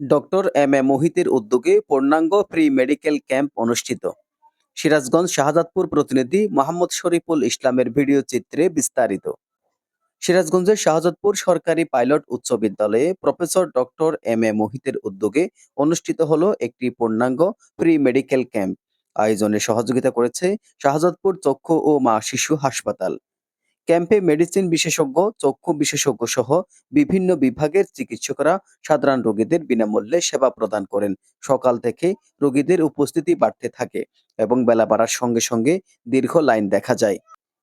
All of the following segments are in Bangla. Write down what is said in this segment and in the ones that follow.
ডক্টর এম এ মোহিতের উদ্যোগে পূর্ণাঙ্গ প্রি মেডিকেল ক্যাম্প অনুষ্ঠিত। সিরাজগঞ্জ শাহজাদপুর প্রতিনিধি মোহাম্মদ শরীফুল ইসলামের ভিডিও চিত্রে বিস্তারিত। সিরাজগঞ্জের শাহজাদপুর সরকারি পাইলট উচ্চ বিদ্যালয়ে প্রফেসর ডক্টর এম এ মোহিতের উদ্যোগে অনুষ্ঠিত হল একটি পূর্ণাঙ্গ প্রি মেডিকেল ক্যাম্প আয়োজনে সহযোগিতা করেছে শাহজাদপুর চক্ষু ও মা শিশু হাসপাতাল। ক্যাম্পে মেডিসিন বিশেষজ্ঞ, চক্ষু বিশেষজ্ঞ সহ বিভিন্ন বিভাগের চিকিৎসকরা সাধারণ রোগীদের বিনামূল্যে সেবা প্রদান করেন। সকাল থেকে রোগীদের উপস্থিতি বাড়তে থাকে এবং বেলা বাড়ার সঙ্গে সঙ্গে দীর্ঘ লাইন দেখা যায়।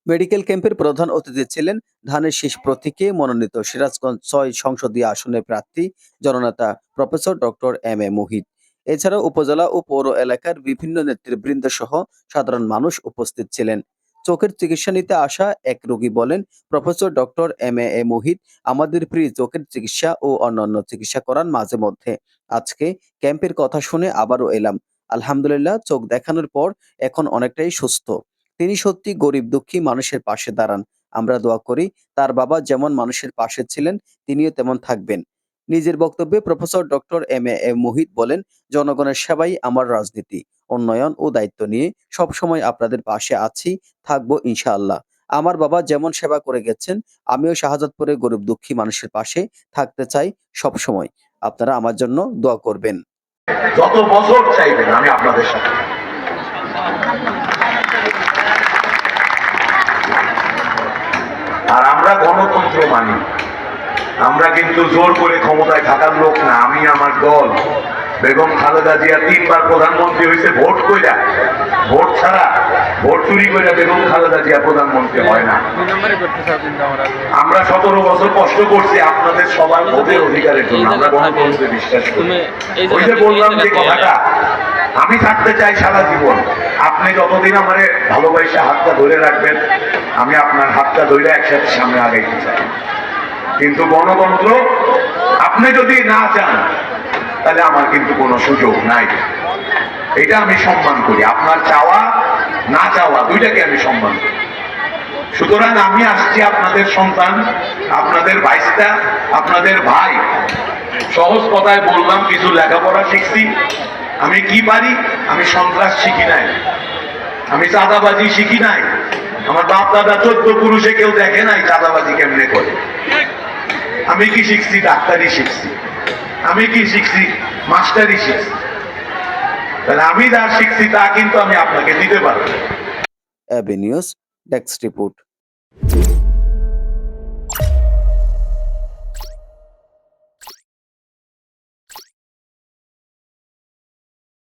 মেডিকেল ক্যাম্পের প্রধান অতিথি ছিলেন ধানের শীষ প্রতীকে মনোনীত সিরাজগঞ্জ ছয় সংসদীয় আসনের প্রার্থী জননেতা professor doctor M A Mohit. এছাড়া উপজেলা ও পৌর এলাকার বিভিন্ন নেতৃবৃন্দ সহ সাধারণ মানুষ উপস্থিত ছিলেন। চোখের চিকিৎসা নিতে আসা এক রোগী বলেন, professor doctor M A Mohit, আমাদের প্রিয় চোখের চিকিৎসা ও অন্যান্য চিকিৎসা করান মাঝে মধ্যে। আজকে ক্যাম্পের কথা শুনে আবারও এলাম। আলহামদুলিল্লাহ, চোখ দেখানোর পর এখন অনেকটাই সুস্থ। তিনি সত্যি গরিব দুঃখী মানুষের পাশে দাঁড়ান। আমরা দোয়া করি, তার বাবা যেমন মানুষের পাশে ছিলেন, তিনিও তেমন থাকবেন। নিজের বক্তব্যে professor doctor M A Mohit বলেন, জনগণের সেবাই আমার রাজনীতি, উন্নয়ন ও দায়িত্ব নিয়ে সব সময় আপনাদের পাশে আছি, থাকব ইনশাআল্লাহ। আমার বাবা যেমন সেবা করে গেছেন, আমিও শাহজাদপুরে গরিব দুঃখী মানুষের পাশে থাকতে চাই সব সময় আপনারা আমার জন্য দোয়া করবেন। যত বছর চাইবেন আমি আপনাদের সাথে। আর আমরা গণতন্ত্র মানি। আমরা কিন্তু জোর করে ক্ষমতায় থাকার লোক না আমি আমার দল। বেগম খালেদা জিয়া তিনবার প্রধানমন্ত্রী হয়েছে ভোট কইরা। ভোট ছাড়া ভোট চুরি কইরা বেগম খালেদা জিয়া প্রধানমন্ত্রী হয় না। আমরা সতেরো বছর কষ্ট করছি আপনাদের সবার ভোটের অধিকারের জন্য আমরা গণতন্ত্রে বিশ্বাস করি। ওই যে বললাম যে কথাটা আমি থাকতে চাই সারা জীবন। আপনি যতদিন আমার ভালোবাসে হাতটা ধরে রাখবেন আমি আপনার হাতটা ধরে একসাথে সামনে আগাইতে চাই। কিন্তু গণতন্ত্র, আপনি যদি না চান, তাহলে আমার কিন্তু কোনো সুযোগ নাই। এটা আমি সম্মান করি। আপনার চাওয়া, না চাওয়া, দুইটাকে আমি সম্মান করি। সুতরাং আমি আসছি আপনাদের সন্তান, আপনাদের ভাইসটা আপনাদের ভাই। সহজ কথায় বললাম, কিছু লেখাপড়া শিখছি। আমি কি পারি? আমি সন্ত্রাস শিখি নাই। আমি চাঁদাবাজি শিখি নাই। আমার বাপ দাদা চোদ্দ পুরুষে কেউ দেখে নাই চাঁদাবাজি কেমনে করে। আমি কি শিখছি? ডাক্তারি শিখছি। আমি কি শিখছি? মাস্টারি শিখছি। তাহলে আমি যা শিখছি, তা কিন্তু আমি আপনাকে দিতে পারব। অ্যাভিনিউস ডেক্স রিপোর্ট।